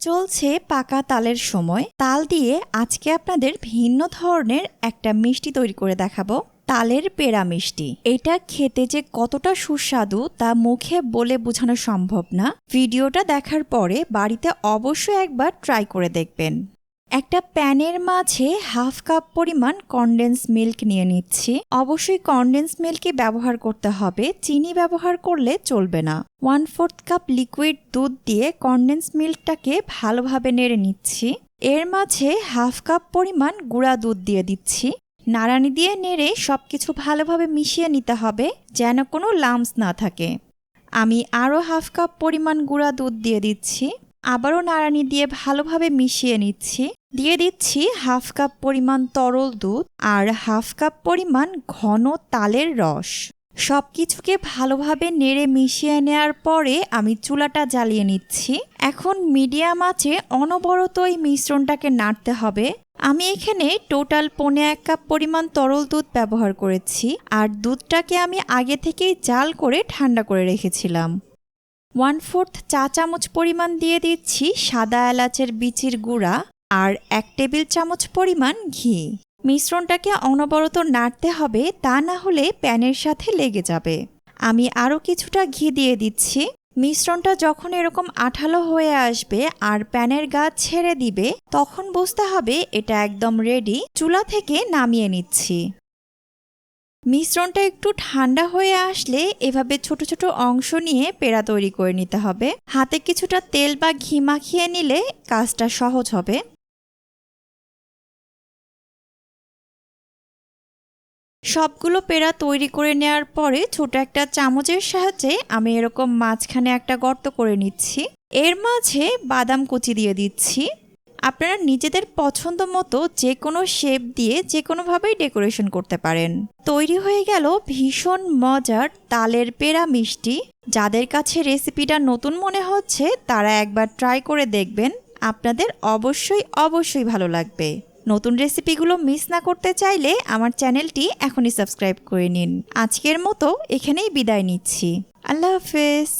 চলছে পাকা তালের সময়। তাল দিয়ে আজকে আপনাদের ভিন্ন ধরনের একটা মিষ্টি তৈরি করে দেখাবো। তালের পেড়া মিষ্টি। এটা খেতে যে কতটা সুস্বাদু তা মুখে বলে বোঝানো সম্ভব না। ভিডিওটা দেখার পরে বাড়িতে অবশ্যই একবার ট্রাই করে দেখবেন। একটা প্যানের মাঝে হাফ কাপ পরিমাণ কনডেন্স মিল্ক নিয়ে নিচ্ছি। অবশ্যই কনডেন্স মিল্কই ব্যবহার করতে হবে। চিনি ব্যবহার করলে চলবে না। ওয়ান ফোর্থ কাপ লিকুইড দুধ দিয়ে কনডেন্স মিল্কটাকে ভালোভাবে নেড়ে নিচ্ছি। এর মাঝে হাফ কাপ পরিমাণ গুঁড়া দুধ দিয়ে দিচ্ছি। নাড়ানি দিয়ে নেড়ে সব কিছু ভালোভাবে মিশিয়ে নিতে হবে, যেন কোনো লামস না থাকে। আমি আরও হাফ কাপ পরিমাণ গুঁড়া দুধ দিয়ে দিচ্ছি। আবারও নাড়ানি দিয়ে ভালোভাবে মিশিয়ে নিচ্ছি। দিয়ে দিচ্ছি হাফ কাপ পরিমাণ তরল দুধ আর হাফ কাপ পরিমাণ ঘন তালের রস। সব কিছুকে ভালোভাবে নেড়ে মিশিয়ে নেওয়ার পরে আমি চুলাটা জ্বালিয়ে নিচ্ছি। এখন মিডিয়াম আছে অনবরত এই মিশ্রণটাকে নাড়তে হবে। আমি এখানে টোটাল পনে এক কাপ পরিমাণ তরল দুধ ব্যবহার করেছি আর দুধটাকে আমি আগে থেকেই জাল করে ঠান্ডা করে রেখেছিলাম। ওয়ান ফোর্থ চা চামচ পরিমাণ দিয়ে দিচ্ছি সাদা এলাচের বিচির গুঁড়া। আর এক টেবিল চামচ পরিমাণ ঘি। মিশ্রণটাকে অনবরত নাড়তে হবে, তা না হলে প্যানের সাথে লেগে যাবে। আমি আরও কিছুটা ঘি দিয়ে দিচ্ছি। মিশ্রণটা যখন এরকম আঠালো হয়ে আসবে আর প্যানের গা ছেড়ে দিবে, তখন বুঝতে হবে এটা একদম রেডি চুলা থেকে নামিয়ে নিচ্ছি। মিশ্রণটা একটু ঠান্ডা হয়ে আসলে এভাবে ছোট ছোট অংশ নিয়ে পেড়া তৈরি করে নিতে হবে। হাতে কিছুটা তেল বা ঘি মাখিয়ে নিলে কাজটা সহজ হবে। সবগুলো পেড়া তৈরি করে নেওয়ার পরে ছোট একটা চামচের সাহায্যে আমি এরকম মাঝখানে একটা গর্ত করে নিচ্ছি। এর মাঝে বাদাম কুচি দিয়ে দিচ্ছি। আপনারা নিজেদের পছন্দ মতো যে কোনো শেপ দিয়ে যে কোনোভাবেই ডেকোরেশন করতে পারেন। তৈরি হয়ে গেল ভীষণ মজার তালের পেড়া মিষ্টি। যাদের কাছে রেসিপিটা নতুন মনে হচ্ছে, তারা একবার ট্রাই করে দেখবেন। আপনাদের অবশ্যই অবশ্যই ভালো লাগবে। নতুন রেসিপিগুলো মিস না করতে চাইলে আমার চ্যানেলটি এখনই সাবস্ক্রাইব করে নিন। আজকের মতো এখানেই বিদায় নিচ্ছি। আল্লাহ হাফেজ।